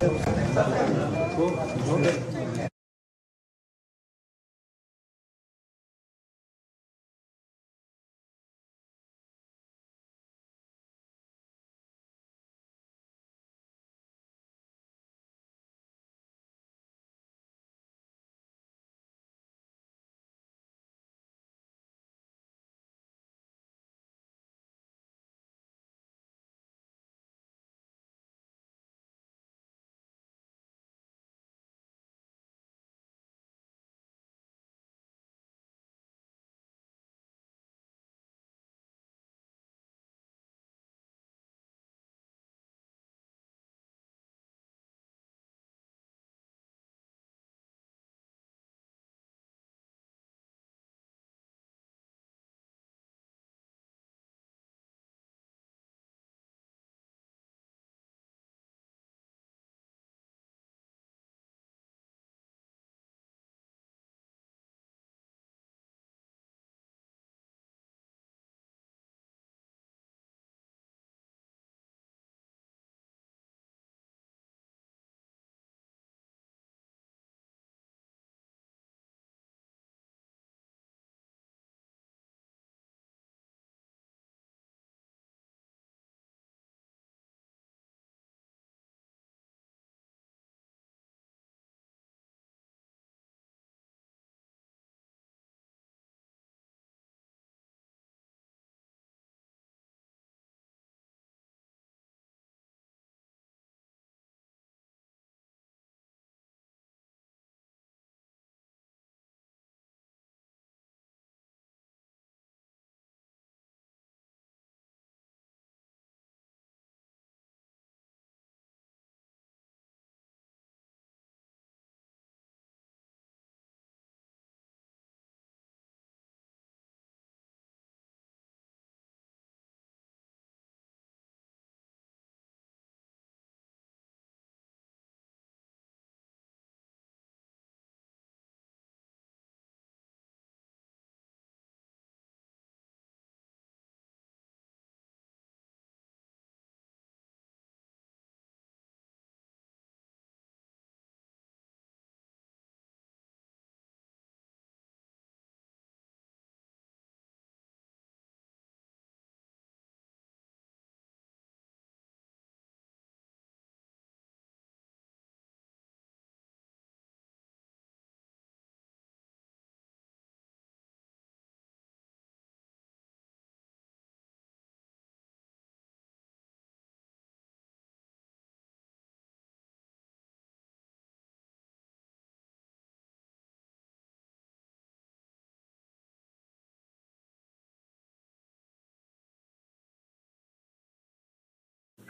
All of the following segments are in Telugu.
네.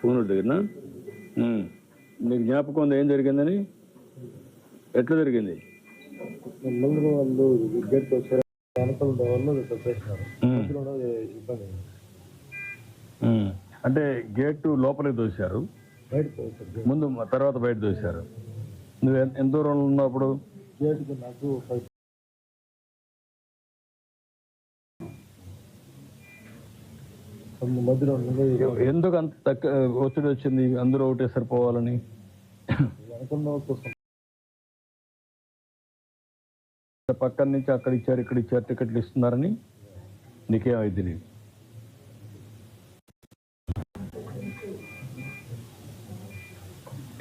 పూనూరు దగ్గర నీకు జ్ఞాపకం ఉంది? ఏం జరిగిందని? ఎట్లా జరిగింది? ముందు వాళ్ళు వచ్చారు వెనకాల వాళ్ళు ఇబ్బంది. అంటే గేటు లోపలికి దోశారు. ముందు తర్వాత బయట దోశారు. నువ్వు ఎంత- దూరంలో ఉన్నావు అప్పుడు గేట్కి నాకు ఫైవ్ మధ్యలో ఎందుకు అంత తక్కువ ఒత్తిడి వచ్చింది? అందరూ ఒకటే సరిపోవాలని. పక్కన నుంచి అక్కడ ఇచ్చారు ఇక్కడ ఇచ్చారు టికెట్లు ఇస్తున్నారని నీకేమైంది తెలియదు.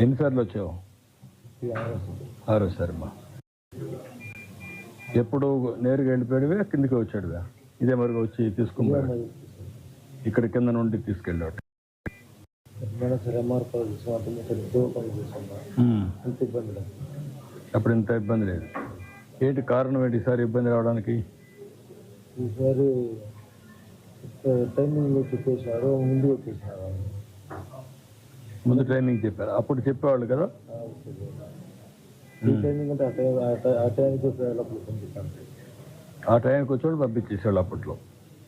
ఎన్నిసార్లు వచ్చావు? ఆరోసారి మా ఎప్పుడు నేరుగా వెళ్ళిపోయాడువే కిందికి వచ్చాడువే? ఇదే మరిగా వచ్చి తీసుకున్నాడు ఇక్కడ కింద నుండి తీసుకెళ్ళాడు. అప్పుడు ఇంత ఇబ్బంది లేదు. ఏంటి కారణం ఏంటి ఈసారి ఇబ్బంది రావడానికి? ఈసారి టైమింగ్ చెప్పేసినారు ముందు వచ్చేసినారు ముందు ట్రైనింగ్ చెప్పారు. అప్పుడు చెప్పేవాళ్ళు కదా? అంటే ఆ టైంకి పంపిస్తాను ఆ టైంకి వచ్చేవాళ్ళు పంపించేసేవాళ్ళు అప్పట్లో.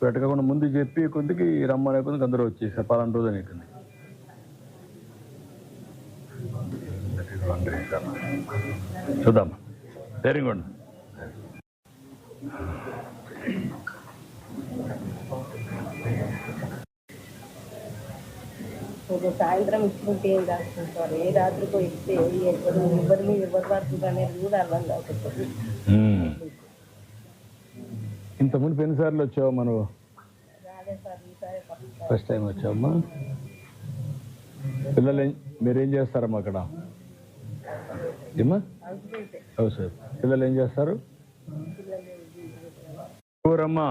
పెట్టకుండా ముందు చెప్పి కొద్దికి రమ్మనే కొద్దికి అందరూ వచ్చేసారు. పలానా రోజు అని కింద చూద్దాం. ధైర్యంగా ఉండు. ఒక సాయంత్రం ఇచ్చుకుంటే ఏం సార్? ఏ రాత్రికో ఇస్తే ఎవరు ఎవరి మీద ఎవరు అనేది కూడా అర్థం కాకపోతే ఇంత ముందు ఎన్నిసార్లు వచ్చావు మనం? సార్ ఫస్ట్ టైం వచ్చావమ్మా. పిల్లలు మీరేం చేస్తారమ్మా అక్కడ? ఏమ్మా? హౌస్ వైఫ్ పిల్లలు ఏం చేస్తారు? ఊరమ్మా.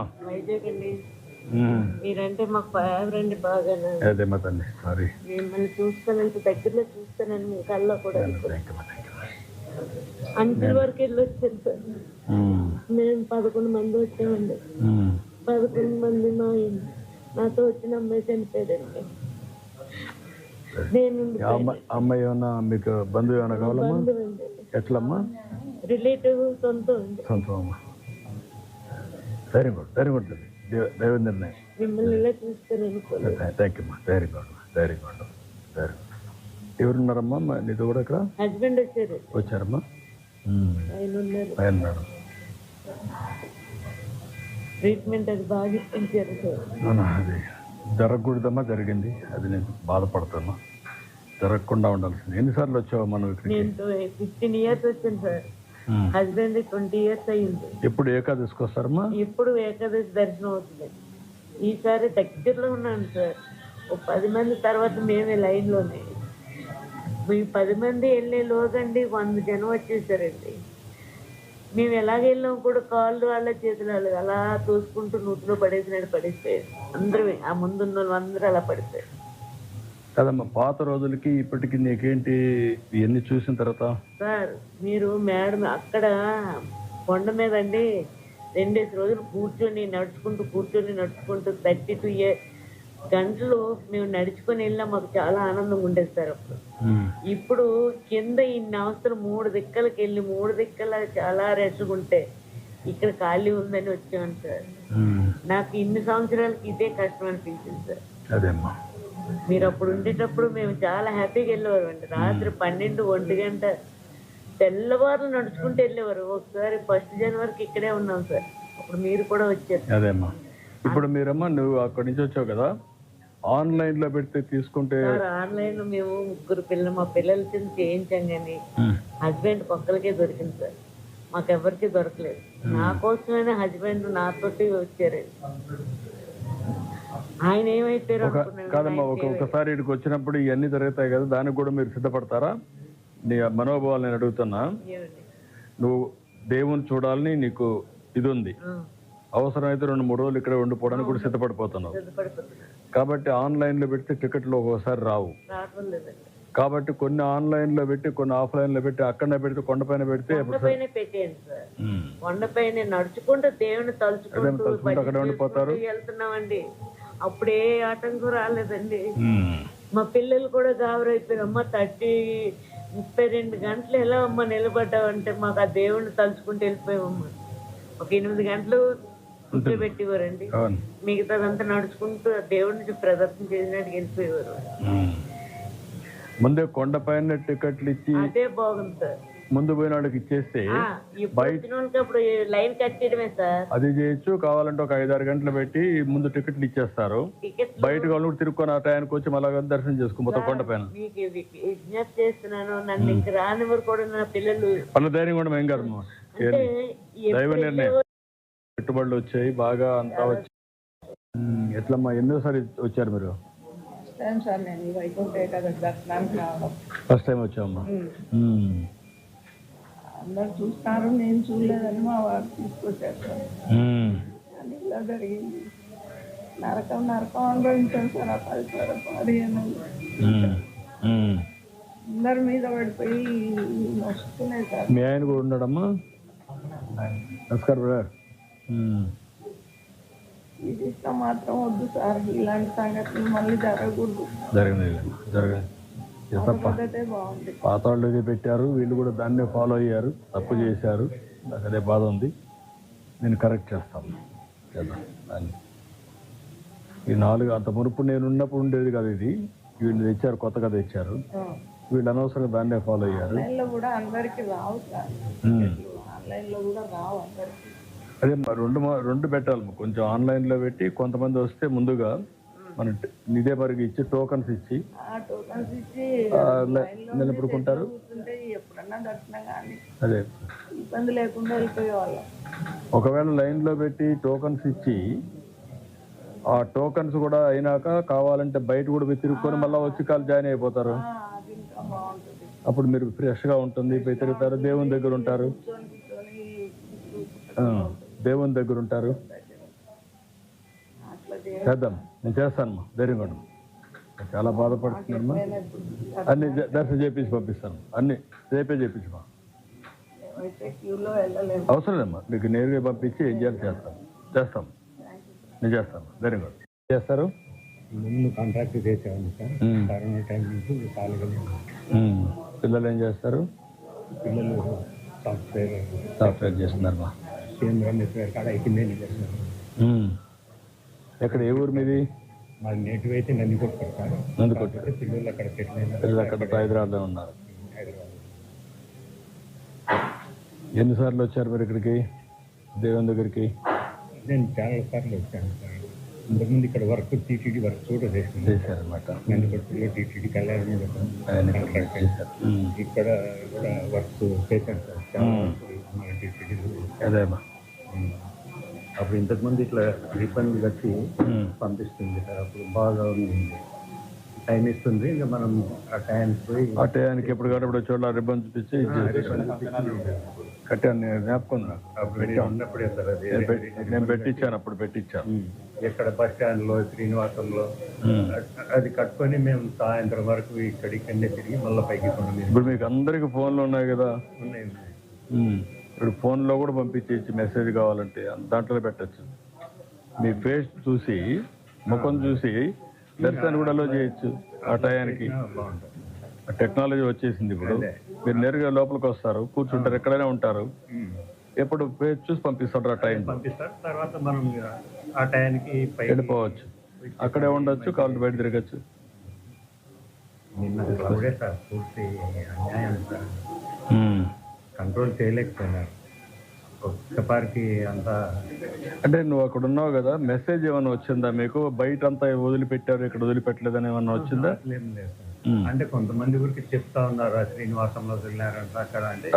మీరంటే మాకు బాగా. అదే మా తల్లి. సారీ. మిమ్మల్ని చూస్తానంత దగ్గరలో చూస్తానని మీ కళ్ళలో కూడా అంచుల వరకు వెళ్ళి వచ్చాను సార్ మేము పదకొండు మంది వచ్చామండి. పదకొండు మంది మా నాతో వచ్చిన అమ్మాయి చనిపోయాడండి. నేను అమ్మాయి ఏమన్నా మీకు బంధువు ఏమైనా కావాలమ్మా? ఎట్లమ్మా? రిలేటివ్ సొంతం సొంతం అమ్మా. వెరీ గుడ్ వెరీ గుడ్ దేవ దైవ నిర్ణయం మిమ్మల్ని థ్యాంక్ యూ అమ్మా very good very good very good ఎవరున్నారమ్మా? నీతో కూడా ఇక్కడ హస్బెండ్ వచ్చారు. వచ్చారమ్మా? ఆయన ఉన్నారు ఆయన ట్రీట్మెంట్ అది బాగా ఇప్పించారు సార్. అది జరగకూడదమ్మా జరిగింది. అది నేను బాధపడుతున్నా జరగకుండా ఉండాల్సింది. ఎన్నిసార్లు వచ్చావు మనం ఇక్కడికి? నేను ఫిఫ్టీన్ ఇయర్స్ వచ్చాను సార్. హస్బెండ్ ట్వంటీ ఇయర్స్ అయ్యింది ఎప్పుడు ఏకాదశికి వస్తారమ్మా? ఎప్పుడు ఏకాదశి దర్శనం అవుతుంది. ఈసారి దగ్గరలో ఉన్నాను సార్. ఓ పది మంది తర్వాత మేమే లైన్లోనే. మీ పది మంది వెళ్ళే లోగండి వంద జనం వచ్చేసారండి. మేము ఎలాగ వెళ్ళాం కూడా కాళ్ళు వాళ్ళ చేతులు వాళ్ళ అలా తోసుకుంటూ నూతిలో పడేసినట్టు పడిపోయారు అందరూ ఆ ముందున్న వాళ్ళు అందరూ అలా పడిపోయారు. కదమ్మా పాత రోజులకి ఇప్పటికి నీకేంటి ఇవన్నీ చూసిన తర్వాత? సార్ మీరు మేడం అక్కడ కొండ మీద అండి రెండేసి రోజులు కూర్చొని నడుచుకుంటూ కూర్చొని నడుచుకుంటూ థర్టీ టూ ఇయర్ గంటలు మేము నడుచుకొని వెళ్ళినా మాకు చాలా ఆనందంగా ఉండేది సార్ అప్పుడు. ఇప్పుడు కింద ఇన్ని అవసరం మూడు దిక్కలకి వెళ్ళి మూడు దిక్కల చాలా రెస్ట్గా ఉంటే ఇక్కడ ఖాళీ ఉందని వచ్చాను సార్. నాకు ఇన్ని సంవత్సరాలకి ఇదే కష్టం అనిపించింది సార్. అదేమ్మా. మీరు అప్పుడు ఉండేటప్పుడు మేము చాలా హ్యాపీగా వెళ్ళేవారు అండి రాత్రి పన్నెండు ఒంటి గంట తెల్లవారు నడుచుకుంటూ వెళ్ళేవారు. ఒకసారి ఫస్ట్ జనవరికి ఇక్కడే ఉన్నాం సార్. అప్పుడు మీరు కూడా వచ్చారు. అదేమ్మా. ఇప్పుడు మీరమ్మా నువ్వు అక్కడి నుంచి వచ్చావు కదా? ఆన్లైన్లో పెడితే తీసుకుంటే ఆన్లైన్లో మేము ముగ్గురు పిల్లలు మా పిల్లల కింద చేయించాం కానీ. హస్బెండ్ ఒక్కరికే దొరికింది సార్. మాకెవరికి దొరకలేదు. నా కోసమైనా హస్బెండ్ నాతోటి వచ్చారు. ఆయన కాదమ్మా ఒక ఒకసారి ఇక్కడికి వచ్చినప్పుడు ఇవన్నీ జరుగుతాయి కదా దానికి కూడా మీరు సిద్ధపడతారా? నీ మనోభావాలు నేను అడుగుతున్నా? నువ్వు దేవుని చూడాలని నీకు ఇది ఉంది. అవసరమైతే రెండు మూడు రోజులు ఇక్కడ ఉండిపోవడానికి కూడా సిద్ధపడిపోతున్నావు. కాబట్టి ఆన్లైన్లో పెడితే టికెట్లు ఒక్కోసారి రావు. కాబట్టి కొన్ని ఆన్లైన్లో పెట్టి కొన్ని ఆఫ్లైన్లో పెట్టి అక్కడనే పెడితే కొండపైన పెడితే కొండపైన పెట్టేయండి సార్. ఉమ్. కొండపైన నడుచుకుంటూ దేవుని తలుచుకుంటూ అక్కడే ఉండిపోతారు? వెళ్తున్నామండి. అప్పుడే ఆటంకం రాలేదండి. మా పిల్లలు కూడా గాబరైపోయారు. అమ్మ థర్టీ ముప్పై రెండు గంటలు ఎలా అమ్మ నిలబడ్డావంటే మాకు ఆ దేవుణ్ణి తలుచుకుంటూ వెళ్ళిపోయామమ్మ. ఒక ఎనిమిది గంటలు కూర్చోబెట్టేవారండి. మిగతాదంతా నడుచుకుంటూ దేవుడిని ప్రదర్శన చేసినట్టు వెళ్ళిపోయేవారు. ముందే కొండపైన టికెట్లు ఇచ్చి అదే బాగుంది సార్. ముందు పోయిన వాళ్ళకి ఇచ్చేస్తే లైన్ కట్టేయడమే సార్. అది చేయొచ్చు కావాలంటే ఒక ఐదారు గంటలు పెట్టి ముందు టికెట్లు ఇచ్చేస్తారు. బయట వాళ్ళు కూడా తిరుక్కొని ఆ టయానికి వచ్చి మళ్ళా దర్శనం మీకు ఇది విజ్ఞప్తి చేస్తున్నాను. నన్ను ఇంక రానివ్వరు కూడా నా పిల్లలు. వాళ్ళ ధైర్యం కూడా ఏం కాదు దైవ నిర్ణయం. పెట్టుబడులు వచ్చాయి బాగా అంతా వచ్చి ఉమ్, ఎట్లమ్మా ఎన్నోసారి వచ్చారు మీరు? సార్ ఫస్ట్ టైం వచ్చామమ్మా. అందరు చూస్తారు నేను చూడలేదని మా వారు తీసుకొచ్చారు సార్. అని ఇలా జరిగింది. నరకం నరకం అనుభవించాను సార్ ఆ పది ఉమ్. ఉమ్. అందరి మీద పడిపోయి వస్తున్నాయి సార్. మీ ఆయన కూడా ఉన్నాడమ్మా? నమస్కారం బ్రదర్. ఉమ్. ఇది ఇష్టం మాత్రం వద్దు సార్. ఇలాంటి సంఘటనలు మళ్ళీ జరగకూడదు. ఇది తప్ప అదే బాగుంది పాత వాళ్ళు ఇది పెట్టారు. వీళ్ళు కూడా దాన్నే ఫాలో అయ్యారు. తప్పు చేశారు. నాకు అదే బాధ ఉంది. నేను కరెక్ట్ చేస్తాను. చేద్దాం. దాన్ని. ఈ నాలుగు అంత మునుపు నేను ఉన్నప్పుడు ఉండేది కదా ఇది. వీళ్ళు తెచ్చారు కొత్తగా తెచ్చారు. వీళ్ళు అనవసరంగా దాన్నే ఫాలో అయ్యారు. కూడా అందరికి రావు సార్. ఆన్లైన్లో కూడా రావు అందరికి. అదే రెండు మా- రెండు పెట్టాలి కొంచెం ఆన్లైన్లో పెట్టి కొంతమంది వస్తే ముందుగా మన ఇదే మరికి ఇచ్చి టోకన్స్ ఇచ్చి నిలబడుకుంటారు. అదే. ఇబ్బంది లేకుండా వెళ్ళిపోయేవాళ్ళం. ఒకవేళ లైన్లో పెట్టి టోకన్స్ ఇచ్చి ఆ టోకన్స్ కూడా అయినాక కావాలంటే బయట కూడా పోయి తిరుక్కొని మళ్ళీ వచ్చి కాలు జాయిన్ అయిపోతారు. అప్పుడు మీరు ఫ్రెష్గా ఉంటుంది పోయి తిరుగుతారు దేవుని దగ్గర ఉంటారు. దేవుని దగ్గర ఉంటారు? చేద్దాం. నేను చేస్తానమ్మా ధైర్యంగా ఉండు. చాలా బాధపడుతున్నామ్మా అన్ని దర్శనం చేపించి పంపిస్తాను. అన్ని రేపే చేపించమా అవసరం లేమ్మా మీకు నేరుగా పంపించి ఏం చేయాలి చేస్తాం. చేస్తాం. నేను చేస్తాను. ధైర్యంగా. చేస్తారు? ముందు కాంట్రాక్ట్ చేసేవాడిని సార్. ఉమ్. కరోనా టైం నుంచి ఖాళీగా ఉమ్. పిల్లలు ఏం చేస్తారు? పిల్లలు సాఫ్ట్వేర్ సాఫ్ట్వేర్ చేస్తున్నారమ్మా. కేంద్రం నెట్వేర్ కాడ ఉమ్. ఎక్కడ ఏ ఊరు మీది? మా నేటివ్ అయితే సార్ నందికొట్టు. కాకపోతే పిల్లలు అక్కడ పిల్లలు అక్కడ హైదరాబాద్లో ఉన్నారు. ఎన్నిసార్లు వచ్చారు మీరు ఇక్కడికి? దేవుని దగ్గరికి? నేను చాలా సార్లు వచ్చాను ఇంతకుముందు ఇక్కడ వర్క్ టీటీడీ వర్క్ కూడా చేసింది చేశారనమాట నందికొట్టులో టీటీడీ కళ్యాణం కాంట్రాక్ట్ చేశారు. ఇక్కడ కూడా వర్క్ చేశాను సార్. చాలా టీటీడీలో అదేమ్మా అప్పుడు ఇంతకుముందు ఇట్లా రిఫండ్ కట్టి. పంపిస్తుంది సార్. అప్పుడు బాగా ఉంది. టైం ఇస్తుంది. ఇంకా మనం ఆ టైం పోయి ఆ టయానికి ఎప్పుడు కాబట్టి చోట్ల రిబ్బన్ చూపించి కట్టాను నేను జ్ఞాపకం నాకు. అప్పుడు నేను ఉన్నప్పుడే సార్ అది. నేను పెట్టి- నేను పెట్టించాను అప్పుడు పెట్టించాను. ఉమ్. ఎక్కడ బస్ స్టాండ్లో శ్రీనివాసంలో అది కట్టుకొని మేము సాయంత్రం వరకు ఇక్కడ ఇక్కడనే తిరిగి మళ్ళీ పైకి కొండ మీద ఇప్పుడు మీకు అందరికి ఫోన్లు ఉన్నాయి కదా? ఉన్నాయి ఉన్నాయి. ఇప్పుడు ఫోన్లో కూడా పంపించేసి మెసేజ్ కావాలంటే దాంట్లో పెట్టచ్చు. మీ ఫేస్ చూసి ముఖం చూసి దర్శనం కూడా అలో చేయొచ్చు ఆ టయానికి. టెక్నాలజీ వచ్చేసింది ఇప్పుడు. మీరు నేరుగా లోపలికి వస్తారు కూర్చుంటారు ఎక్కడైనా ఉంటారు. ఎప్పుడు ఫేస్ చూసి పంపిస్తారు ఆ టైం తర్వాత మనం ఆ వెళ్ళిపోవచ్చు. అక్కడే ఉండొచ్చు కాళ్ళు బయట తిరగచ్చు. నిన్న పూర్తి అన్యాయం సార్. కంట్రోల్ చేయలేకపోయినారు. ఒక్కపారికి అంతా అంటే నువ్వు అక్కడ ఉన్నావు కదా మెసేజ్ ఏమైనా వచ్చిందా మీకు? బయట అంతా వదిలిపెట్టారు ఇక్కడ వదిలిపెట్టలేదని ఏమన్నా వచ్చిందా? లేదు. అంటే కొంతమంది ఊరికి చెప్తా ఉన్నారు ఆ శ్రీనివాసంలో వెళ్ళారంట అక్కడ అంటే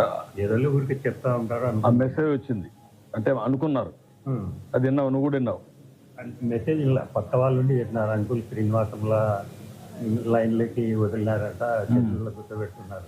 ఏదో ఊరికి చెప్తా ఉంటారు ఆ మెసేజ్ వచ్చింది. అంటే అనుకున్నారు. అనుకో అది విన్నావు? నువ్వు కూడా విన్నావు? మెసేజ్ ఇలా కొత్త వాళ్ళు ఉండి చెప్పినారు అంకుల్ శ్రీనివాసంలో లైన్లకి వదిలినారట చెట్లలో కూర్చోబెట్టుకున్నారు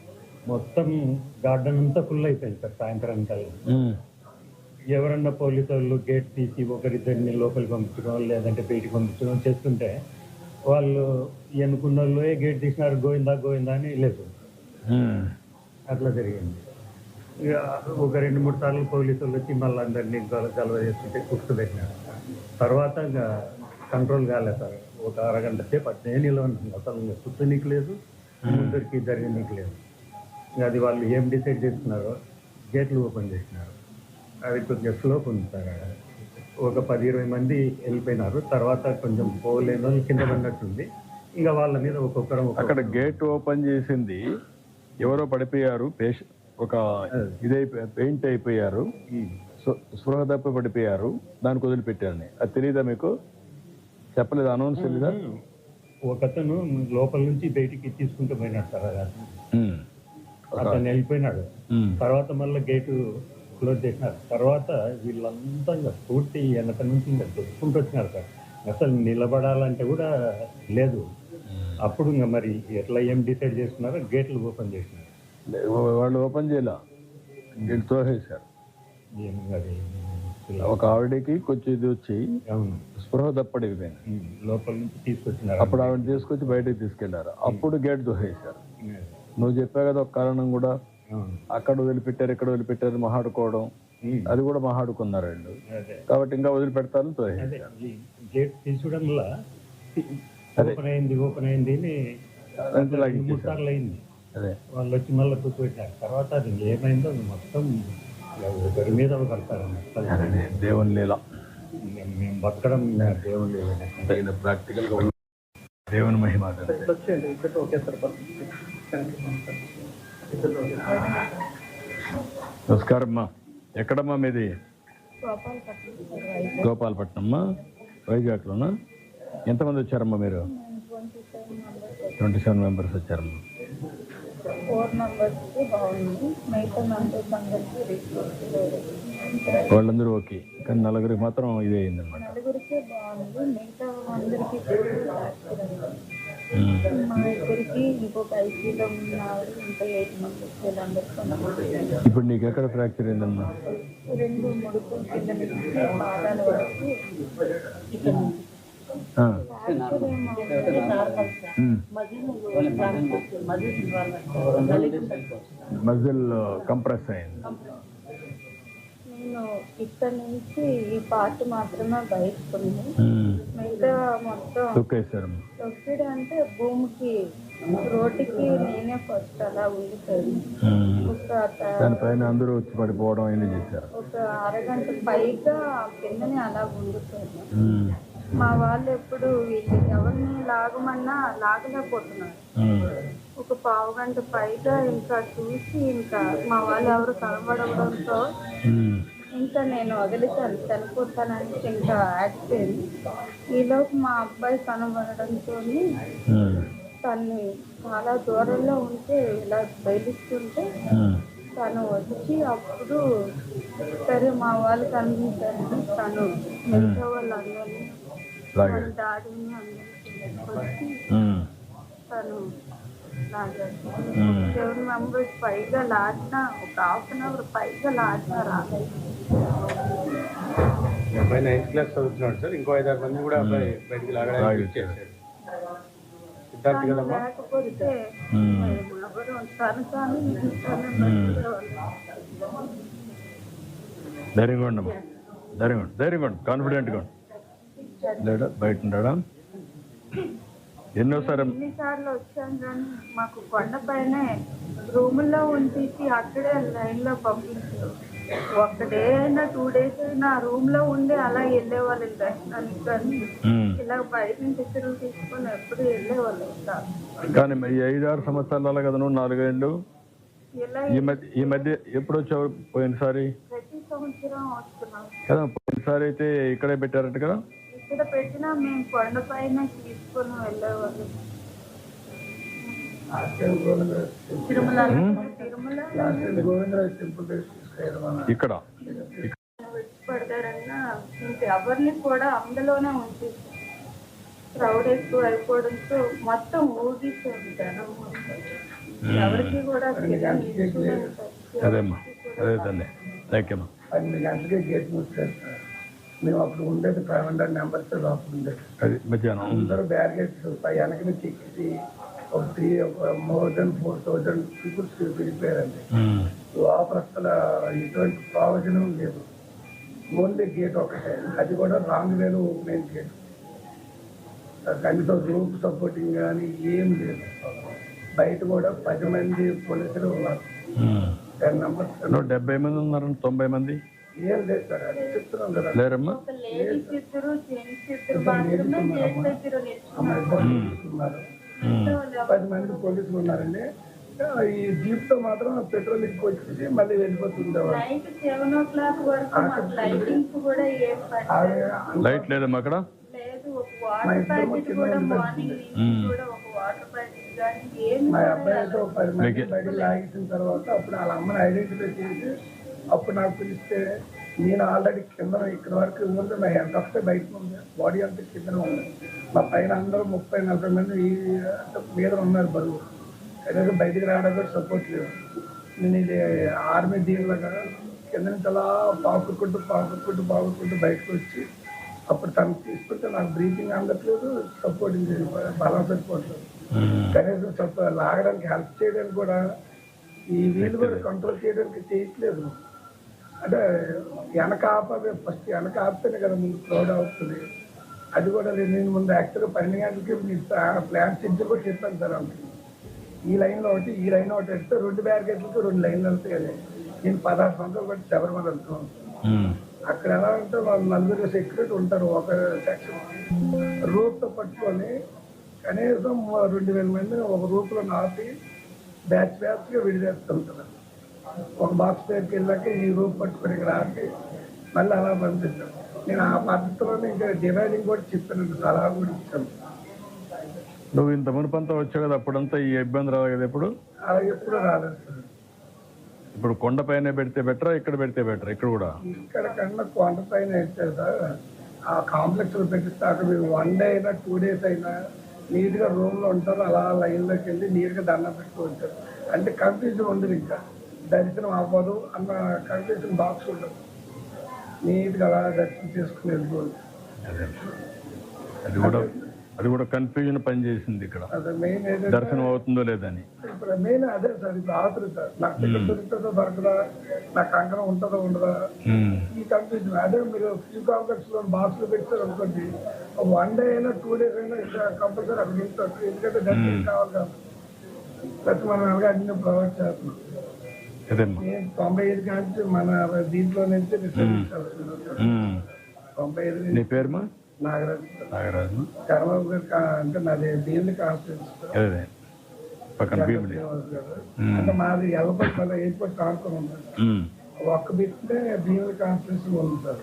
మొత్తం గార్డెన్ అంతా ఫుల్ అయిపోయింది సార్ సాయంత్రానికల్లా. ఉమ్. ఎవరన్నా పోలీసు వాళ్ళు గేట్ తీసి ఒకరిద్దరిని లోపలికి పంపించడం లేదంటే బయటికి పంపించడం చేస్తుంటే వాళ్ళు ఎన్నుకున్న వాళ్ళు "ఏ గేట్ తీసినారు గోవిందా గోవిందా అని లేదు. అట్లా జరిగింది. ఒక రెండు మూడు సార్లు పోలీసు వాళ్ళు వచ్చి మళ్ళీ అందరినీ గలవ చేస్తుంటే కూర్చోబెట్టినారు తర్వాత ఇంకా కంట్రోల్ కాలేదు సార్. ఒక అరగంట సేపు అట్నే నిలవన్నాను అసలు కూర్చోనీకి లేదు ముందరికి జరగనీకి లేదు. అది వాళ్ళు ఏం డిసైడ్ చేసుకున్నారో గేట్లు ఓపెన్ చేసినారు. అది కొద్దిగా స్లోప్ ఉంది సార్. ఒక పది ఇరవై మంది వెళ్ళిపోయినారు. తర్వాత కొంచెం పోలేని వాళ్ళు కింద పడినట్టుంది ఇంకా వాళ్ళ మీద ఒక్కొక్కరం ఒక్కొక్క అక్కడ గేట్ ఓపెన్ చేసింది ఎవరో పడిపోయారు పేష ఒక ఇదైపోయి పెయింట్ అయిపోయారు. స్పృహ తప్పి పడిపోయారు. దానికి వదిలిపెట్టారని అది తెలియదా మీకు? చెప్పలేదు? అనౌన్స్ తెలీదా? ఒకతను లోపల నుంచి బయటికి తీసుకుంటూ పోయినాడు సార్ అతను. వెళ్ళిపోయినాడు. తర్వాత మళ్ళీ గేటు క్లోజ్ చేసినారు. తర్వాత వీళ్ళంతా ఇంకా పూర్తి వెనక నుంచి ఇంకా దొరుకుంటూ వచ్చినారు సార్. అసలు నిలబడాలంటే కూడా లేదు. అప్పుడు ఇంకా మరి ఎట్లా ఏం డిసైడ్ చేసుకున్నారో గేట్లు ఓపెన్ చేసినారు. వాళ్ళు ఓపెన్ చేయలే? తోసేశారు ఇలా ఒక ఆవిడకి కొంచెం ఇది వచ్చి స్పృహ ఉమ్, లోపల నుంచి తీసుకొచ్చినారు. అప్పుడు ఆవిడ తీసుకొచ్చి బయటకు తీసుకెళ్ళారు. అప్పుడు గేట్ దోసేశారు నువ్వు చెప్పావు కదా ఒక కారణం కూడా. అక్కడ వదిలిపెట్టారు ఇక్కడ వదిలిపెట్టారు మాట్లాడుకోవడం ఉమ్. అది కూడా అదే. కాబట్టి ఇంకా గేట్ తీసుకోవడం వల్ల. ఓపెన్ అయింది ఓపెన్ అయింది. సార్లు వాళ్ళు వచ్చి మళ్ళీ కూర్చోబెట్టారు. తర్వాత అది ఏమైందో మొత్తం మీద కడతారు. అదే. దేవుని లీల. మేము బతకడం ఉన్న దేవుని మహిమ ఇక్కడ అమ్మా ఎక్కడమ్మా మీది? గోపాలపట్నమ్మా? వైజాగ్లోనా? ఎంతమంది వచ్చారమ్మా మీరు? ట్వంటీ సెవెన్ మెంబర్స్ వచ్చారమ్మా. వాళ్ళందరూ ఓకే. కానీ నలుగురికి మాత్రం ఇదే అయిందనమాట మా ఇద్దరికి ఇంకొక ఐసీలో ఉన్నారు ఇంకా ఎయిట్ ఇప్పుడు నీకు ఎక్కడ ఫ్రాక్చర్ అయిందమ్మా? రెండు కింద నుంచి పాదాల వరకు ఇక్కడ. మజిల్ కంప్రెస్ అయింది. నేను ఇక్కడ నుంచి ఈ పార్ట్ మాత్రమే బయటకు ఉంది. మిగతా మొత్తం తొక్కిడి అంటే భూమికి రోడ్డుకి నేనే ఫస్ట్ అలా ఉండిపోయింది దానిపైన అందరూ వచ్చి పడిపోవడం అయినా చేశారు ఒక అరగంట పైగా కిందనే అలా ఉండిపోయింది. మా వాళ్ళు ఎప్పుడు వీళ్ళు ఎవరిని లాగమన్నా లాగలేకపోతున్నారు. ఒక పావు గంట పైగా ఇంకా చూసి ఇంకా మా వాళ్ళు ఎవరు కనబడడంతో ఉమ్. ఇంకా నేను వదిలితాను చనిపోతానని ఇంకా ఆగిపోయింది ఈలోపు మా అబ్బాయి కనబడడంతో. తన్ని చాలా దూరంలో ఉంటే ఇలా బయలుస్తుంటే. తను వచ్చి అప్పుడు సరే మా వాళ్ళు కనిపించారు తను మిగతా వాళ్ళందరినీ డాడీని అందరినీ వచ్చి. తను. సెవెన్ మెంబర్స్ పైగా లాడిన ఒక హాఫ్ అన్ అవర్ పైగా లాడిన రాలేదు అబ్బాయి నైన్త్ క్లాస్ చదువుతున్నాడు సార్. ఇంకో ఐదారు మంది కూడా అబ్బాయి బయటికి లాగడానికి సిద్ధార్థ్ తను కదమ్మా? లేకపోతే ఎవరు కానీ. ధైర్యంగా ఉండమ్మా ధైర్యంగా ఉండు. ధైర్యంగా ఉండు. కాన్ఫిడెంట్గా ఉండు. లేడా? బయట ఉండడా ఎన్నోసారి ఎన్నిసార్లు వచ్చాం కానీ మాకు కొండపైనే రూముల్లో ఉంచేసి అక్కడే లైన్లో పంపించారు. ఒక డే అయినా టూ డేస్ అయినా రూమ్లో ఉండి అలా వెళ్ళేవాళ్ళు దర్శనానికి కానీ. ఇలా బయట నుంచి ఇతరులు తీసుకొని ఎప్పుడు వెళ్ళేవాళ్ళు. కానీ ఈ ఐదారు సంవత్సరాల కదా నువ్వు నాలుగేళ్ళు? ఈ మధ్య ఈ మధ్య ఎప్పుడు వచ్చావు పోయినసారి? ప్రతి సంవత్సరం వస్తున్నాం. కదా పోయినసారి అయితే ఇక్కడే పెట్టారట కదా? ఇక్కడ పెట్టినా మేము కొండపైన తీసుకొని వెళ్ళేవాళ్ళు. తిరుమల తిరుమల ఇక్కడ? పడతారన్నా ఇంకెవరిని కూడా అందులోనే ఉంచి క్రౌడ్ ఎక్కువ అయిపోవడంతో మొత్తం ఊగిస్తుంది జనం మొత్తం. ఎవరికి కూడా. అదేమ్మా. అదే తల్లి థ్యాంక్ యూ గంటలకే గేట్ మూసారు సార్ మేము అప్పుడు ఉండేది ఫైవ్ హండ్రెడ్ మెంబర్స్ లోపల ఉండేది. అది మధ్యాహ్నం. అందరూ బ్యారిగేట్స్ పై వెనక నుంచి ఎక్కిసి ఒక త్రీ ఒక more than four thousand peoples విడిపోయారండి um. లోపల అసలు ఎటువంటి ప్రయోజనం లేదు. ఓన్లీ గేట్ ఒకటే. అది కూడా రాంగ్ వేలో ఓపెన్ గేట్. కనీసం గ్రూప్ సపోర్టింగ్ కానీ ఏం లేదు. బయట కూడా పది మంది పోలీసులు ఉన్నారు. టెన్ మెంబర్స్ డెబ్బై మంది ఉన్నారని తొంభై మంది. ఏం లేదు సార్ అది చెప్తున్నాం కదా. లేరమ్మా? ఒక లేడీస్ ఇద్దరు జెంట్స్ ఇద్దరు మాత్రమే గేట్ దగ్గర నిల్చున్నారు ఉన్నారు ఉమ్. వాళ్ళు ఎవరు పది మంది పోలీసులు ఉన్నారండి. ఈ జీప్తో మాత్రం పెట్రోల్ ఎక్కువ వచ్చేసి మళ్ళీ వెళ్ళిపోతుండేవారు నైట్ సెవెన్ ఓ క్లాక్ వరకు మాకు లైటింగ్స్ కూడా ఏం లైట్ లేదమ్మా అక్కడ? లేదు ఒక వాటర్ ప్యాకెట్ కూడా మార్నింగ్ నుంచి కూడా ఒక వాటర్ ప్యాకెట్ కానీ ఏమి మా కూడా అబ్బాయితో పది మంది బయటకు లాగేసిన తర్వాత అప్పుడు వాళ్ళ అమ్మని ఐడెంటిఫై చేసి అప్పుడు నాకు పిలిస్తే నేను ఆల్రెడీ కింద ఇక్కడ వరకు ఉంది నా హెడ్ అంతా బయట ఉంది. బాడీ అంతా కింద ఉంది. మా పైన అందరూ ముప్పై నలభై మంది ఈ మీద ఉన్నారు బరువు. కనీసం బయటకు రావడానికి సపోర్ట్ లేదు. నేను ఇది ఆర్మీ దీనిలాగా కింద నుంచి అలా పాకుడుకుంటూ పాకుడుకుంటూ పాకుడుకుంటూ బయటకు వచ్చి అప్పుడు తను తీసుకుంటే నాకు బ్రీతింగ్ అందట్లేదు సపోర్ట్ బలం సరిపోవట్లేదు. కనీసం సపోర్ట్ లాగడానికి హెల్ప్ చేయడానికి కూడా ఈ వీలు కూడా కంట్రోల్ చేయడానికి చేయట్లేదు. అంటే వెనక ఫస్ట్ వెనక ఆపితేనే కదా ముందు క్రౌడ్ అవుతుంది. అది కూడా. నేను ముందు యాక్చువల్గా పన్నెండు గంటలకి మీకు ప్లాన్ షెడ్యూల్ కూడా చెప్పాను సార్ ఆమెకి ఈ లైన్లో ఒకటి ఈ లైన్ ఒకటి వెళ్తే రెండు బ్యారికేడ్లకి రెండు లైన్లు వెళ్తాయి నేను పదహారు సంవత్సరాలు బట్టి శబరిమల వెళ్తున్నాను ఉమ్. అక్కడ ఎలా అంటే వాళ్ళు నలుగురు సెక్యూరిటీ ఉంటారు ఒక సెక్షన్ రూప్తో పట్టుకొని కనీసం రెండు వేల మంది ఒక రూపులో నాటి బ్యాచ్ బ్యాచ్గా విడిదేస్తుంటారు. ఒక బాక్స్ దగ్గరికి వెళ్ళాక ఈ రూప్ పట్టుకొని ఇక్కడ ఆపి మళ్ళీ అలా పంపిస్తాను నేను ఆ పద్ధతిలోనే ఇంకా డివైడింగ్ కూడా చెప్పాను సలహా కూడా ఇచ్చాను. నువ్వు ఇంత మునుపంతా వచ్చావు కదా అప్పుడంతా ఈ ఇబ్బంది రాదు కదా ఇప్పుడు అలా ఎప్పుడు రాలేదు సార్. ఇప్పుడు కొండపైన పెడితే బెటరా ఇక్కడ పెడితే బెటర్ ఇక్కడ కూడా? ఇక్కడ కన్నా కొండ పైన అయితే సార్ ఆ కాంప్లెక్స్లో పెట్టిస్తే అక్కడ మీరు వన్ డే అయినా టూ డేస్ అయినా నీట్గా రూమ్లో ఉంటారు అలా లైన్లోకి వెళ్ళి నీట్గా దండం పెట్టుకో ఉంటారు అంటే కన్ఫ్యూజన్ ఉండదు ఇంకా. దర్శనం అవ్వదు అన్న కన్ఫ్యూజన్ బాక్స్ ఉండదు. నీట్గా అలా దర్శనం చేసుకుని వెళ్ళిపోవచ్చు అదే. కూడా అది కూడా కన్ఫ్యూజన్ పనిచేసింది ఇక్కడ. అదే మెయిన్ ఏంటంటే దర్శనం అవుతుందో లేదని. ఇప్పుడు మెయిన్ అదే సార్ ఇప్పుడు ఆతృత నాకు దొరుకుతుందో దొరకదా నాకు అంకరం ఉంటుందో ఉండదా. ఈ కన్ఫ్యూజన్ అదే మీరు ఫ్యూ కాంప్లెక్స్లో బాక్స్లో పెట్టారు అనుకోండి వన్ డే అయినా టూ డేస్ అయినా కంపల్సరీ అక్కడ ఉంటారు ఎందుకంటే దర్శనం కావాలి కాబట్టి ప్లస్ మనం అలాగే అన్ని ప్రొవైడ్ చేస్తున్నాం. తొంభై ఐదు మన దీంట్లో నుంచి రిసర్వ్ చేస్తున్నాం ఉమ్. తొంభై ఐదు నీ పేరుమా? నాగరాజు. నాగరాజు. చంద్రబాబు గారు అంటే నాది దీన్ని కాన్స్టిట్యూన్స్. పక్కన భీముడి అంటే మాది ఎల్లపల్లి మళ్ళీ ఎయిర్పోర్ట్ కానుకొని ఉమ్. ఒక్క బిట్టే భీముల కాన్స్టిట్యూన్స్ ఉంది సార్.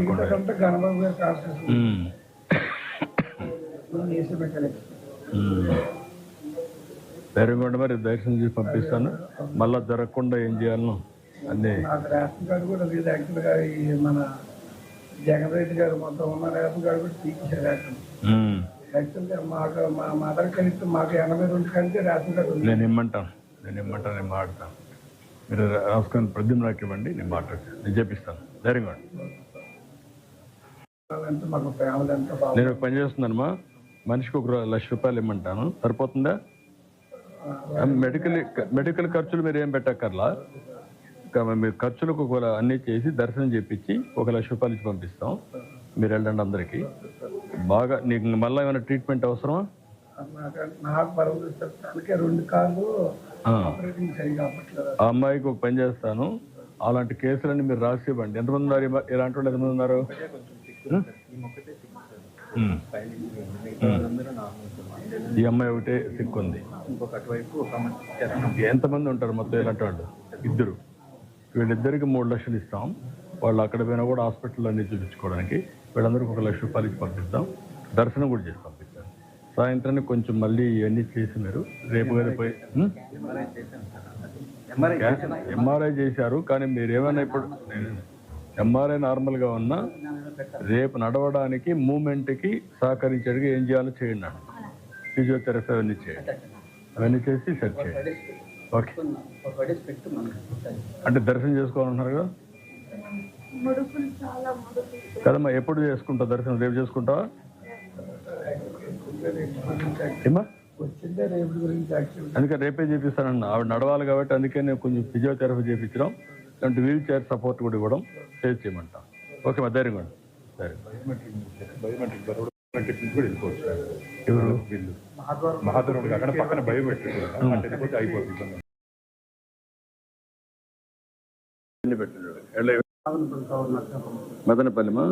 మిగతాదంతా గణబాబు గారి కాన్స్టిట్యూన్స్. AC mechanics. ధైర్యంగా ఉండి మరి దర్శనం చేసి పంపిస్తాను. మళ్ళా జరగకుండా ఏం చేయాలను అన్నీ. రేషన్ కార్డు కూడా లేదు యాక్చువల్గా ఈ మన జగన్ రెడ్డి గారు మొత్తం ఉన్న రేషన్ కార్డు కూడా తీసేశారు. యాక్చువల్గా మాకు మా మదర్ కలిసి మాకు ఎనభై రెండు కంటే రేషన్ కార్డు నేను ఇమ్మంటాను. నేను ఇమ్మంటాను నేను మాట్లాడతాను. మీరు రాసుకొని ప్రద్యుమ్ నాకు ఇవ్వండి నేను మాట్లాడతాను. నేను చెప్పిస్తాను. ధైర్యంగా నేను పని చేస్తున్నానమ్మా. మనిషికి ఒక లక్ష రూపాయలు ఇమ్మంటాను. సరిపోతుందా? మెడికల్ మెడికల్ ఖర్చులు మీరు ఏం పెట్టక్కర్లా. ఇంకా మీరు ఖర్చులకు కూడా అన్ని చేసి దర్శనం చేపించి ఒక లక్ష రూపాయలు ఇచ్చి పంపిస్తాం. మీరు వెళ్ళండి అందరికీ. బాగా నీకు మళ్ళీ ఏమైనా ట్రీట్మెంట్ అవసరమా? ఆ. అమ్మాయికి ఒక పని చేస్తాను. అలాంటి కేసులన్నీ మీరు రాసి ఇవ్వండి. ఎంతమంది ఉన్నారు ఇలాంటి వాళ్ళు ఎంతమంది ఉన్నారు. ఈ అమ్మాయి ఒకటే సిక్కుంది ఎంతమంది ఉంటారు మొత్తం ఇలాంటి వాళ్ళు? ఇద్దరు. వీళ్ళిద్దరికి మూడు లక్షలు ఇస్తాం. వాళ్ళు అక్కడ పోయినా కూడా హాస్పిటల్లో అన్ని చూపించుకోవడానికి. వీళ్ళందరికీ ఒక లక్ష రూపాయలు ఇచ్చి పంపిస్తాం దర్శనం కూడా చేసి పంపిస్తాం సాయంత్రానికి కొంచెం మళ్ళీ ఇవన్నీ చేసి మీరు రేపు పోయి? ఎంఆర్ఐ చేశారు. కానీ మీరు ఏమైనా ఇప్పుడు ఎంఆర్ఐ నార్మల్గా ఉన్నా రేపు నడవడానికి మూమెంట్కి సహకరించడానికి ఏం చేయాలో చేయండి అన్న. ఫిజియోథెరపీ అవన్నీ చేయండి. అవన్నీ చేసి సెట్ చేయండి. ఓకే అంటే దర్శనం చేసుకోవాలన్నారు కదా? ముడుపులు చాలా ముడుపులు. కదమ్మా ఎప్పుడు చేసుకుంటావు దర్శనం? రేపు చేసుకుంటావా? ఏమా వచ్చిందే రేపు గురించి యాక్చువల్ అందుకే రేపే చేపిస్తానన్న. ఆవిడ నడవాలి కాబట్టి అందుకే నేను కొంచెం ఫిజియోథెరపీ చేయించడం ఇలాంటి వీల్ చైర్ సపోర్ట్ కూడా ఇవ్వడం చేసి చేయమంటా. ఓకే మా ధైర్యం కూడా సరే. ఎవరు? మహాదూరుడు అక్కడ పక్కన బయోమెట్రిక్ అంటే అయిపోతుంది మదనపల్లిమా?